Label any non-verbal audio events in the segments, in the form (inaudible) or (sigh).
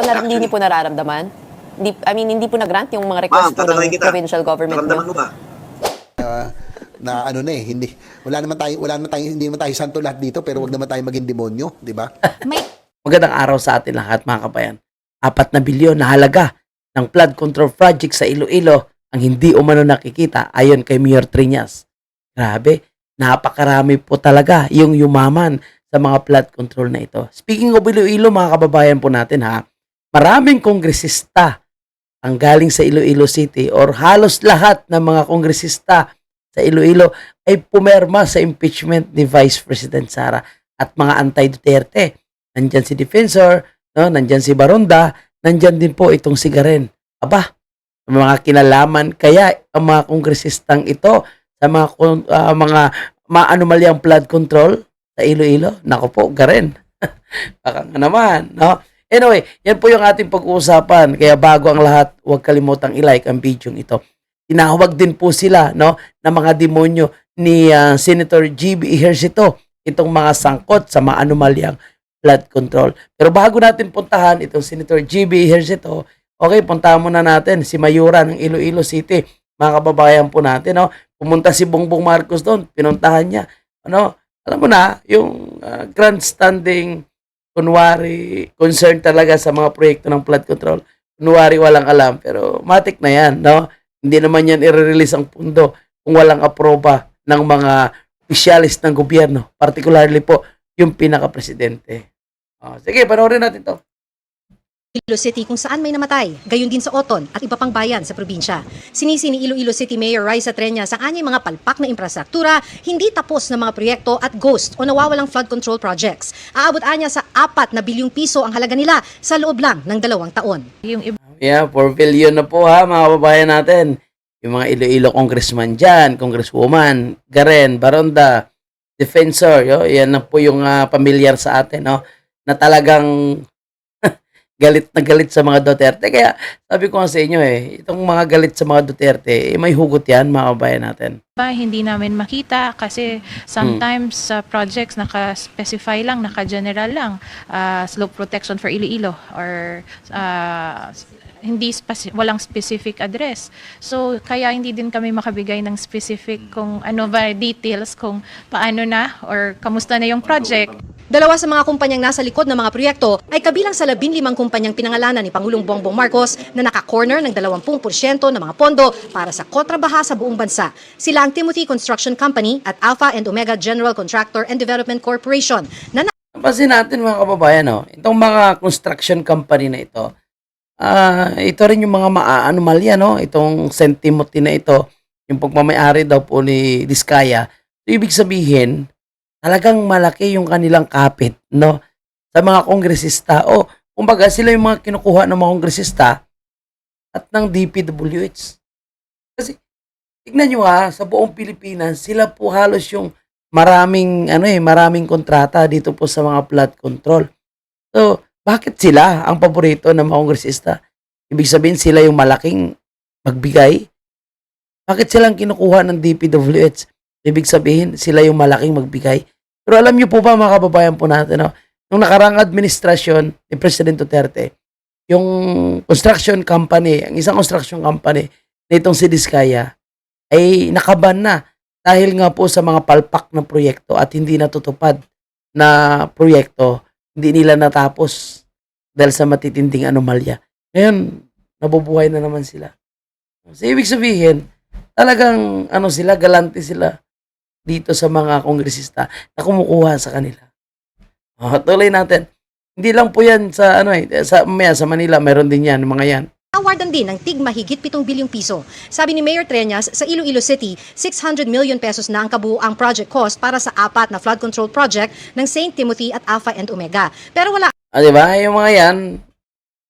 nar- hindi niyo po nararamdaman? Hindi, I mean, hindi po nag-grant yung mga request po ng kita. provincial government Naramdaman niyo? mo ba? Ah, na ano na eh, hindi wala naman tayo wala naman tayo hindi naman tayo santo lahat dito pero wag naman tayo maging demonyo, di ba? Magandang araw sa atin lahat mga kabayan. Apat na bilyon na halaga ng flood control project sa Iloilo ang hindi umano nakikita ayon kay Mayor Triñas. Grabe, napakarami po talaga yung yumaman sa mga flood control na ito. Speaking of Iloilo mga kababayan po natin ha, maraming kongresista ang galing sa Iloilo City or halos lahat ng mga kongresista sa Iloilo ay pumerma sa impeachment ni Vice President Sara at mga anti-Duterte. Nandyan si Defensor, no? nandyan si Baronda, nandyan din po itong si Garen. Aba, mga kinalaman kaya ang mga kongresistang ito sa mga ah, mga maanomalyang flood control sa Iloilo. Nako po, Garen. (laughs) Baka nga naman, no? Anyway, yan po yung ating pag-uusapan. Kaya bago ang lahat, huwag kalimutang i-like ang video ito. Tinawag din po sila, no, ng mga demonyo ni ah, Senator GB Ejercito itong mga sangkot sa mga anomalyang flood control. Pero bago natin puntahan itong Senator GB Ejercito, okay, puntahan muna natin si Mayura ng Iloilo City. Mga kababayan po natin, no? Pumunta si Bongbong Marcos doon, pinuntahan niya. Ano, alam mo na, yung ah, grandstanding kunwari concern talaga sa mga proyekto ng flood control. Kunwari walang alam, pero matik na yan, no? Hindi naman yan i-release ang pundo kung walang aproba ng mga opisyalis ng gobyerno, particularly po yung pinaka-presidente. Oh, sige, panoorin natin to. Iloilo City kung saan may namatay, gayon din sa Oton at iba pang bayan sa probinsya. Sinisi ni Iloilo City Mayor Raisa Treñas ang anyay mga palpak na infrastruktura, hindi tapos na mga proyekto at ghost o nawawalang flood control projects. Aabot anya sa apat na bilyong piso ang halaga nila sa loob lang ng dalawang taon. Yung Yeah, 4 billion na po ha, mga kababayan natin. Yung mga Iloilo congressman dyan, congresswoman, Garen, Baronda, Defensor, yo, yan na po yung ah, pamilyar sa atin, no? Na talagang galit na galit sa mga Duterte. Kaya sabi ko nga sa inyo eh, itong mga galit sa mga Duterte, eh, may hugot yan, mga kababayan natin. Hindi namin makita kasi sometimes sa projects naka-specify lang, naka-general lang, ah, slope protection for Iloilo or ah, hindi speci- walang specific address. So kaya hindi din kami makabigay ng specific kung ano ba details kung paano na or kamusta na yung project. Dalawa sa mga kumpanyang nasa likod ng mga proyekto ay kabilang sa 15 kumpanyang pinangalanan ni Pangulong Bongbong Marcos na naka-corner ng 20% ng mga pondo para sa kontrabaha sa buong bansa. Sila ang Timothy Construction Company at Alpha and Omega General Contractor and Development Corporation na Napansin natin mga kababayan, no? itong mga construction company na ito, ah ito rin yung mga maaanomalya, no? itong St. Timothy na ito, yung pagmamayari daw po ni Diskaya. So, ibig sabihin, talagang malaki yung kanilang kapit no? sa mga kongresista. O, kumbaga sila yung mga kinukuha ng mga kongresista at ng DPWH. Tignan nyo ha, sa buong Pilipinas, sila po halos yung maraming ano eh, maraming kontrata dito po sa mga flood control. So, bakit sila ang paborito ng mga kongresista? Ibig sabihin sila yung malaking magbigay? Bakit silang kinukuha ng DPWH? Ibig sabihin sila yung malaking magbigay? Pero alam niyo po ba mga kababayan po natin, no? nung nakarang administrasyon ni President Duterte, yung construction company, ang isang construction company na itong si Diskaya, ay nakaban na dahil nga po sa mga palpak na proyekto at hindi natutupad na proyekto, hindi nila natapos dahil sa matitinding anomalya. Ngayon, nabubuhay na naman sila. So, ibig sabihin, talagang ano sila, galante sila dito sa mga kongresista na kumukuha sa kanila. Oh, tuloy natin. Hindi lang po yan sa ano eh, sa maya, sa Manila, meron din yan, mga yan. Awardan din ng tig mahigit 7 bilyong piso. Sabi ni Mayor Treñas, sa Iloilo City, 600 million pesos na ang kabuuang project cost para sa apat na flood control project ng St. Timothy at Alpha and Omega. Pero wala Ah, di ba? Yung mga yan,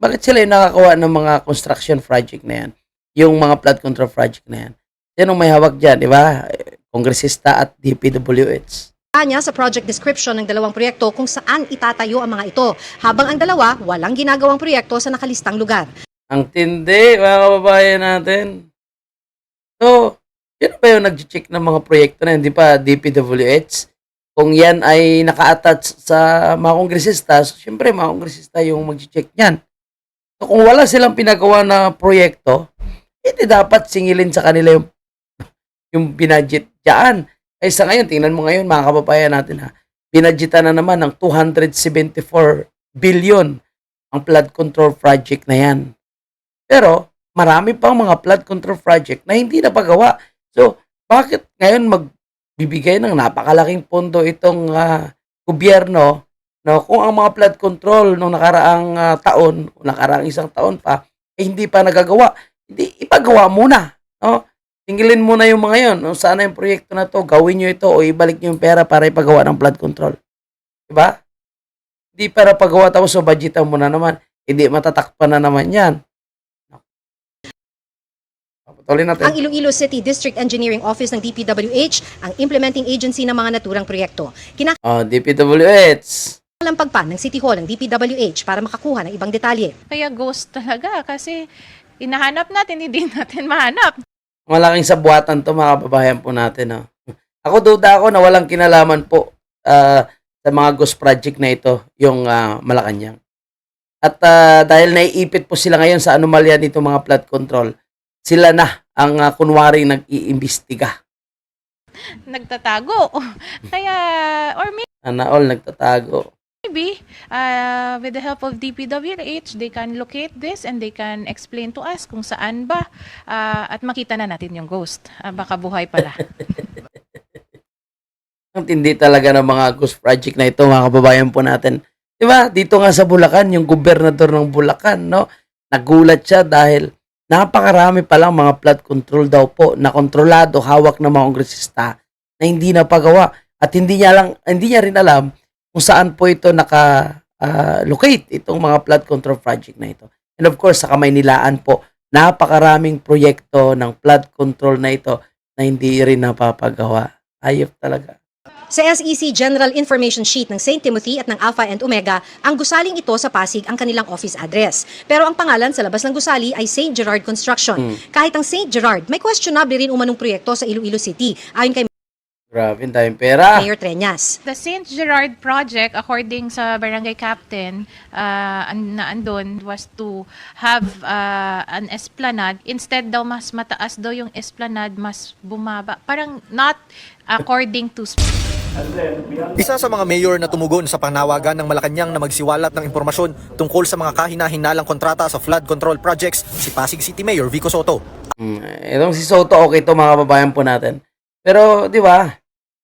bakit sila yung nakakawa ng mga construction project na yan? Yung mga flood control project na yan. Yan ang may hawak dyan, di ba? Kongresista at DPWH. niya sa project description ng dalawang proyekto kung saan itatayo ang mga ito, habang ang dalawa walang ginagawang proyekto sa nakalistang lugar. Ang tindi, mga kababayan natin. So, yun ba yung nag-check ng mga proyekto na yun? Di pa DPWH? Kung yan ay naka-attach sa mga kongresista, so, syempre mga kongresista yung mag-check niyan. So kung wala silang pinagawa na proyekto, hindi dapat singilin sa kanila yung yung binudget diyan. Ay sa ngayon, tingnan mo ngayon mga kababayan natin ha. Binadgetan na naman ng 274 billion ang flood control project na yan. Pero marami pang mga flood control project na hindi napagawa. So, bakit ngayon magbibigay ng napakalaking pondo itong ah, gobyerno no, kung ang mga flood control nung nakaraang ah, taon, nakaraang isang taon pa, eh, hindi pa nagagawa. Hindi, ipagawa muna. No? Tingilin muna yung mga yon. No? Sana yung proyekto na to, gawin nyo ito o ibalik nyo yung pera para ipagawa ng flood control. Diba? Hindi para pagawa tapos so budgetan mo na naman. Hindi matatakpan na naman yan. Patuloy natin. Ang Iloilo City District Engineering Office ng DPWH ang implementing agency ng mga naturang proyekto. Oh, DPWH. Kinakalampag pa ng City Hall ng DPWH para makakuha ng ibang detalye. Kaya ghost talaga kasi hinahanap natin, hindi (laughs) natin mahanap. Malaking sabuatan to mga kababayan po natin. No? (laughs) Ako duda ako na walang kinalaman po ah, sa mga ghost project na ito, yung ah, Malacanang. At ah, dahil naiipit po sila ngayon sa anomalya nito mga flood control, sila na ang uh, kunwari nag-iimbestiga. Nagtatago. (laughs) Kaya, or Sana all nagtatago. maybe, uh, with the help of DPWH, they can locate this and they can explain to us kung saan ba uh, at makita na natin yung ghost. Ah, baka buhay pala. (laughs) Ang tindi talaga ng mga ghost project na ito, mga kababayan po natin. Di ba? Dito nga sa Bulacan, yung gobernador ng Bulacan, no? Nagulat siya dahil napakarami palang mga flood control daw po na kontrolado, hawak ng mga kongresista na hindi napagawa. At hindi niya lang, hindi niya rin alam kung saan po ito naka-locate itong mga flood control project na ito. And of course, sa Kamaynilaan po, napakaraming proyekto ng flood control na ito na hindi rin napapagawa. Ayop talaga. Sa SEC General Information Sheet ng St. Timothy at ng Alpha and Omega, ang gusaling ito sa Pasig ang kanilang office address. Pero ang pangalan sa labas ng gusali ay St. Gerard Construction. Kahit ang St. Gerard, may questionable rin umanong proyekto sa Iloilo City, ayon kay Grabe, ang daming pera. Mayor Treñas. The St. Gerard project, according sa barangay captain uh, na andun, was to have uh, an esplanade. Instead daw, mas mataas daw yung esplanade, mas bumaba. Parang not according to Isa sa mga mayor na tumugon sa panawagan ng Malacanang na magsiwalat ng impormasyon tungkol sa mga kahina-hinalang kontrata sa flood control projects, si Pasig City Mayor Vico Soto. Mm, itong si Soto, okay to mga kababayan po natin. Pero, di ba,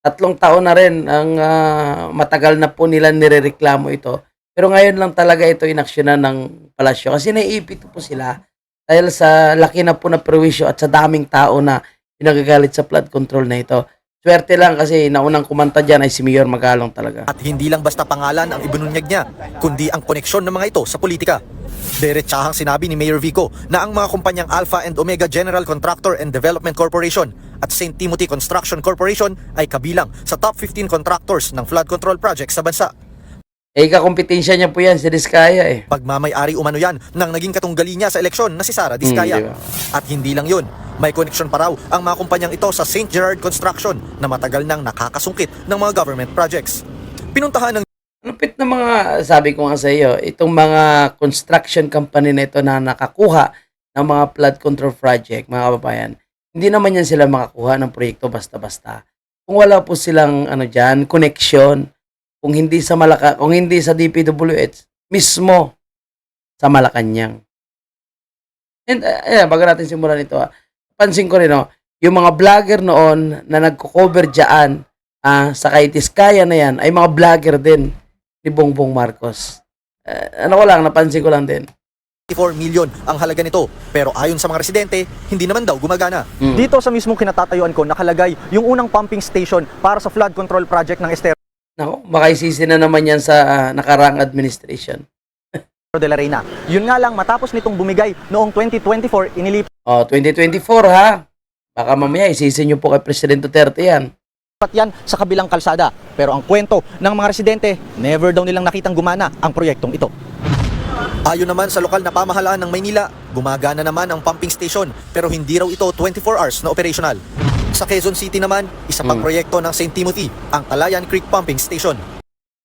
tatlong taon na rin ang ah, matagal na po nila nirereklamo ito. Pero ngayon lang talaga ito inaksyonan ng palasyo. Kasi naiipit po sila dahil sa laki na po na perwisyo at sa daming tao na pinagagalit sa flood control na ito. Swerte lang kasi naunang kumanta dyan ay si Mayor Magalong talaga. At hindi lang basta pangalan ang ibununyag niya, kundi ang koneksyon ng mga ito sa politika. Diretsahang sinabi ni Mayor Vico na ang mga kumpanyang Alpha and Omega General Contractor and Development Corporation at St. Timothy Construction Corporation ay kabilang sa top 15 contractors ng flood control projects sa bansa. Eh, kakompetensya niya po yan si Diskaya eh. Pagmamayari umano yan ng naging katunggali niya sa eleksyon na si Sara Diskaya. Hmm, di ba? At hindi lang yun, may koneksyon pa raw ang mga kumpanyang ito sa St. Gerard Construction na matagal nang nakakasungkit ng mga government projects. Pinuntahan ng Lupit na mga, sabi ko nga sa iyo, itong mga construction company na ito na nakakuha ng mga flood control project, mga kababayan, hindi naman yan sila makakuha ng proyekto basta-basta. Kung wala po silang ano diyan, connection, kung hindi sa Malaka, kung hindi sa DPWH, mismo sa Malacanang. And uh, ayan, bago natin simulan ito, ah, pansin ko rin, oh, yung mga vlogger noon na nagko-cover diyan ah, sa kay Tiskaya na yan, ay mga vlogger din ni Bongbong Marcos. Eh, ano ko lang, napansin ko lang din. 4 million ang halaga nito. Pero ayon sa mga residente, hindi naman daw gumagana. Mm. Dito sa mismong kinatatayuan ko nakalagay yung unang pumping station para sa flood control project ng Estero Nako, baka isisi na naman yan sa ah, nakarang administration. de la Reina. Yun nga lang matapos nitong bumigay noong 2024 inilipat Oh, 2024 ha. Baka mamaya isisi nyo po kay President Duterte yan. yan sa kabilang kalsada. Pero ang kwento ng mga residente, never daw nilang nakitang gumana ang proyektong ito. Ayon naman sa lokal na pamahalaan ng Maynila, gumagana naman ang pumping station pero hindi raw ito 24 hours na operational. Sa Quezon City naman, isa pang Mm. proyekto ng St. Timothy, ang Calayan Creek Pumping Station.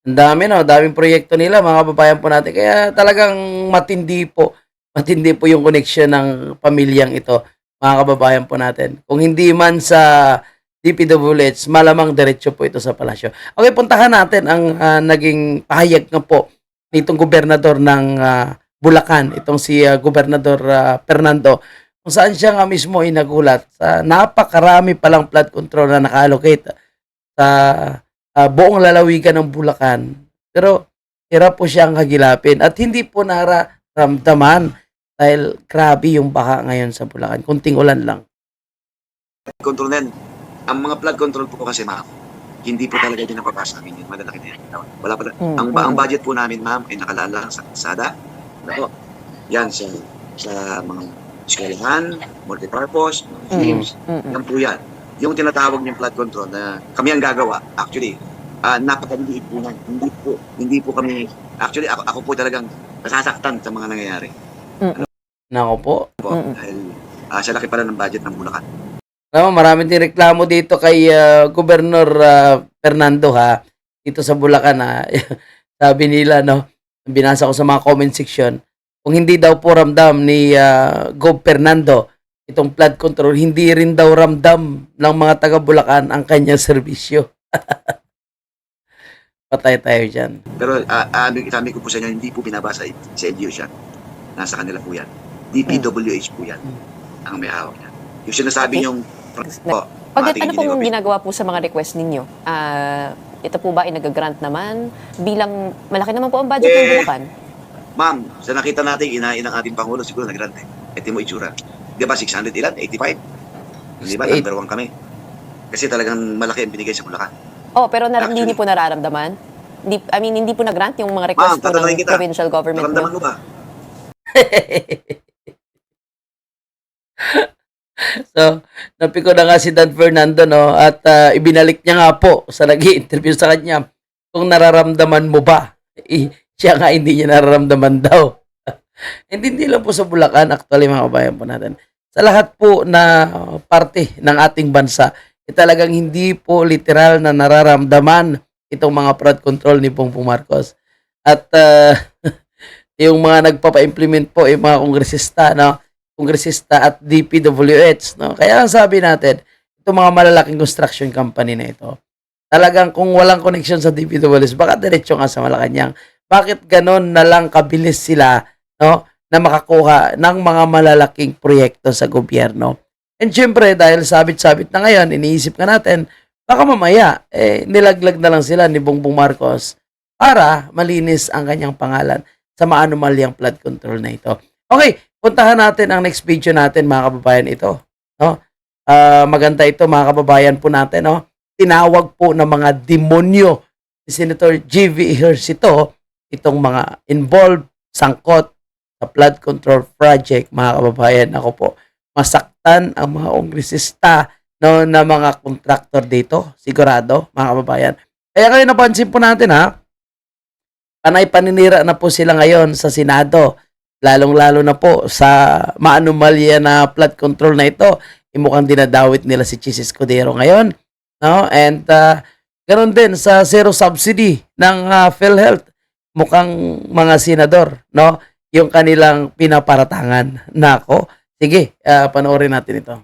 Ang dami no, daming proyekto nila mga kababayan po natin. Kaya talagang matindi po matindi po yung connection ng pamilyang ito, mga kababayan po natin. Kung hindi man sa DPWH, malamang diretso po ito sa palasyo. Okay, puntahan natin ang ah, naging pahayag nga po nitong gobernador ng ah, Bulacan, itong si ah, Gobernador ah, Fernando, kung saan siya nga mismo ay nagulat sa napakarami palang flood control na naka-allocate sa ah, buong lalawigan ng Bulacan. Pero hirap po siyang hagilapin at hindi po nararamdaman dahil grabe yung baka ngayon sa Bulacan. Kunting ulan lang. control yan. Ang mga flood control po kasi ma'am, hindi po talaga din napapasa amin yun. Malalaki na yan. Wala pa, Mm, ang, ba- ang mm. budget po namin ma'am ay nakalala lang sa kalsada. Ano, yan sa sa mga eskwelahan, multipurpose, Mm, games. mm, Yan po yan. Yung tinatawag niyong flood control na kami ang gagawa, actually, ah napakaliit po yan. Hindi po, hindi po kami, actually ako, ako po talagang nasasaktan sa mga nangyayari. Nako po. Po, Mm. dahil ah, sa laki pala ng budget ng Bulacan. Alam mo, marami din reklamo dito kay ah, Governor ah, Fernando ha. Dito sa Bulacan ha. (laughs) Sabi nila no, binasa ko sa mga comment section, kung hindi daw po ramdam ni ah, Gov Fernando itong flood control, hindi rin daw ramdam ng mga taga Bulacan ang kanyang serbisyo. (laughs) Patay tayo dyan. Pero uh, sabi, sabi ko po sa inyo, hindi po binabasa sa LGU siya. Nasa kanila po yan. DPWH po yan. Ang may hawak niya. Yung sinasabi Okay. yung po, Pag, ano pong engineer, ginagawa po sa mga request ninyo? Ah, ito po ba ay nag-grant naman? Bilang malaki naman po ang budget ng Eh, Bulacan. Ma'am, sa nakita natin, inain ng ating Pangulo, siguro nag-grant eh. Ito mo itsura. Di ba 600 ilan? 85? Di ba? Number one kami. Kasi talagang malaki ang binigay sa Bulacan. Oh, pero nar- hindi actually- niyo po nararamdaman? Hindi, I mean, hindi po nag-grant yung mga Ma'am, request po ng kita. provincial government Naramdaman niyo? mo ba? (laughs) so, napiko na nga si Dan Fernando, no? At ah, ibinalik niya nga po sa nag interview sa kanya, kung nararamdaman mo ba? Eh, siya nga hindi niya nararamdaman (laughs) daw. And hindi lang po sa Bulacan, actually mga kabayan po natin. Sa lahat po na parte ng ating bansa, eh, talagang hindi po literal na nararamdaman itong mga flood control ni Bongbong Marcos. At ah, (laughs) yung mga nagpapa-implement po, yung mga kongresista, no? kongresista at DPWH. No? Kaya ang sabi natin, itong mga malalaking construction company na ito, talagang kung walang connection sa DPWH, baka diretso nga sa Malacanang. Bakit ganon na lang kabilis sila no, na makakuha ng mga malalaking proyekto sa gobyerno? And syempre, dahil sabit-sabit na ngayon, iniisip ka natin, baka mamaya, eh, nilaglag na lang sila ni Bongbong Marcos para malinis ang kanyang pangalan sa maanumalyang flood control na ito. Okay, puntahan natin ang next video natin mga kababayan ito. No? Ah, maganda ito mga kababayan po natin. No? Tinawag po ng mga demonyo ni Senator G.V. Ejercito itong mga involved, sangkot sa flood control project mga kababayan. Ako po, masaktan ang mga kongresista no, na mga contractor dito. Sigurado mga kababayan. Kaya kayo napansin po natin ha, panay paninira na po sila ngayon sa Senado lalong-lalo na po sa maanumalya na flood control na ito, eh, mukhang dinadawit nila si Chis Escudero ngayon. No? And uh, ganoon din sa zero subsidy ng uh, PhilHealth. Mukhang mga senador, no? Yung kanilang pinaparatangan. Nako. Sige, uh, panoorin natin ito.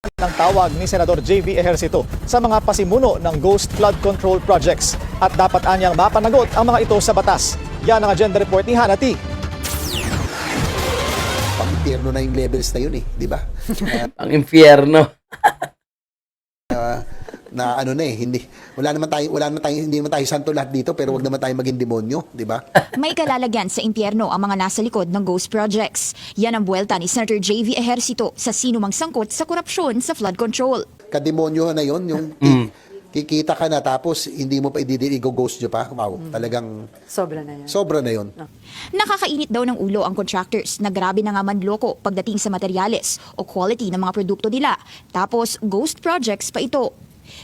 ng tawag ni Senador JV Ejercito sa mga pasimuno ng Ghost Flood Control Projects at dapat anyang mapanagot ang mga ito sa batas. Yan ang agenda report ni Hanati. Pang-impyerno na yung levels na yun eh, di ba? (laughs) Ang impyerno. (laughs) na ano na eh, hindi wala naman tayo wala naman tayo hindi naman tayo santo lahat dito pero wag naman tayo maging demonyo, di ba? (laughs) May kalalagyan sa impyerno ang mga nasa likod ng ghost projects. Yan ang buwelta ni Senator JV Ejercito sa sinumang sangkot sa korupsyon sa flood control. Kademonyo na yon yung ki- kikita ka na tapos hindi mo pa ididiligo ghost nyo pa. Wow, talagang Sobra na yan. sobra na yon. Nakakainit daw ng ulo ang contractors na grabe na nga manloko pagdating sa materyales o quality ng mga produkto nila. Tapos ghost projects pa ito.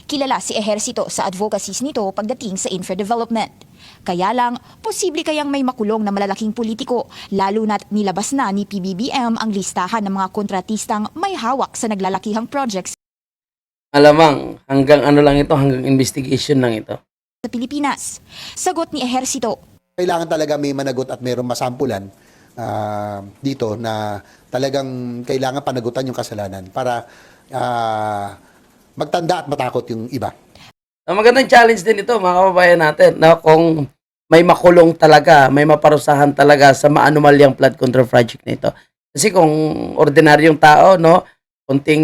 Kilala si Ejercito sa advocacies nito pagdating sa infra development. Kaya lang, posible kayang may makulong na malalaking politiko, lalo na't nilabas na ni PBBM ang listahan ng mga kontratistang may hawak sa naglalakihang projects Alamang, hanggang ano lang ito, hanggang investigation lang ito. sa Pilipinas. Sagot ni Ejercito, Kailangan talaga may managot at mayroong masampulan ah, dito na talagang kailangan panagutan yung kasalanan para ah, magtanda at matakot yung iba. Ang magandang challenge din ito, mga kababayan natin, na kung may makulong talaga, may maparusahan talaga sa maanumalyang flood control project na ito. Kasi kung ordinaryong tao, no, kunting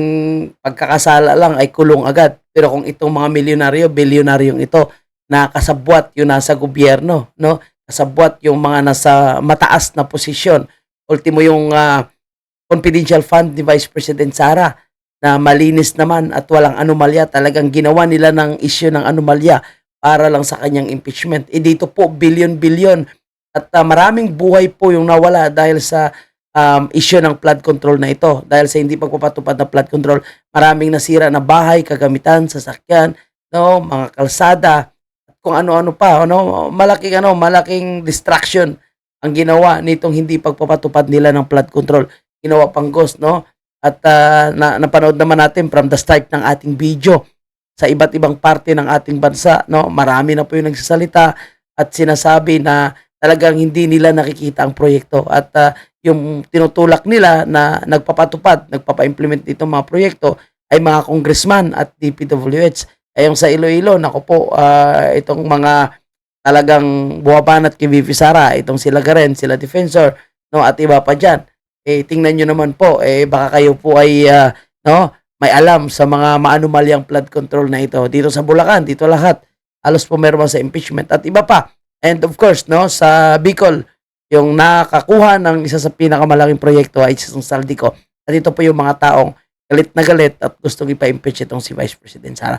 pagkakasala lang ay kulong agad. Pero kung itong mga milyonaryo, bilyonaryong ito, na kasabwat yung nasa gobyerno, no, kasabwat yung mga nasa mataas na posisyon. Ultimo yung ah, confidential fund ni Vice President Sara na malinis naman at walang anomalya. Talagang ginawa nila ng issue ng anomalya para lang sa kanyang impeachment. E dito po, bilyon-bilyon. At ah, maraming buhay po yung nawala dahil sa um, issue ng flood control na ito. Dahil sa hindi pagpapatupad ng flood control, maraming nasira na bahay, kagamitan, sasakyan, no, mga kalsada, at kung ano-ano pa, ano, malaking ano, malaking distraction ang ginawa nitong hindi pagpapatupad nila ng flood control. Ginawa pang ghost, no? At ah, na, napanood naman natin from the start ng ating video sa iba't ibang parte ng ating bansa, no? Marami na po yung nagsasalita at sinasabi na talagang hindi nila nakikita ang proyekto at ah, yung tinutulak nila na nagpapatupad, nagpapa-implement nitong mga proyekto ay mga congressman at DPWH. Ay yung sa Iloilo, nako po, ah, itong mga talagang buwabanat kay VP Sara, itong sila Garen, sila Defensor, no, at iba pa dyan. Eh, tingnan nyo naman po, eh, baka kayo po ay, ah, no, may alam sa mga maanumalyang flood control na ito. Dito sa Bulacan, dito lahat. Halos pumirma sa impeachment at iba pa. And of course, no, sa Bicol, yung nakakuha ng isa sa pinakamalaking proyekto ay isang Saldico. At ito po yung mga taong galit na galit at gustong ipa-impeach itong si Vice President Sara.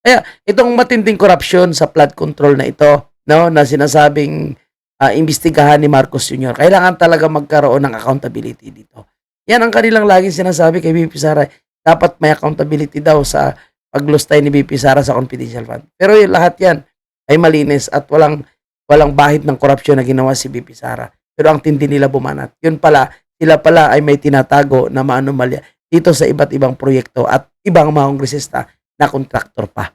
Kaya itong matinding corruption sa flood control na ito, no, na sinasabing ah, imbestigahan ni Marcos Jr. Kailangan talaga magkaroon ng accountability dito. Yan ang kanilang laging sinasabi kay BP Sara. Dapat may accountability daw sa paglustay ni BP Sara sa confidential fund. Pero yung lahat yan ay malinis at walang walang bahid ng korupsyon na ginawa si BP Sara. Pero ang tindi nila bumanat. Yun pala, sila pala ay may tinatago na maanumalya dito sa iba't ibang proyekto at ibang mga kongresista na kontraktor pa.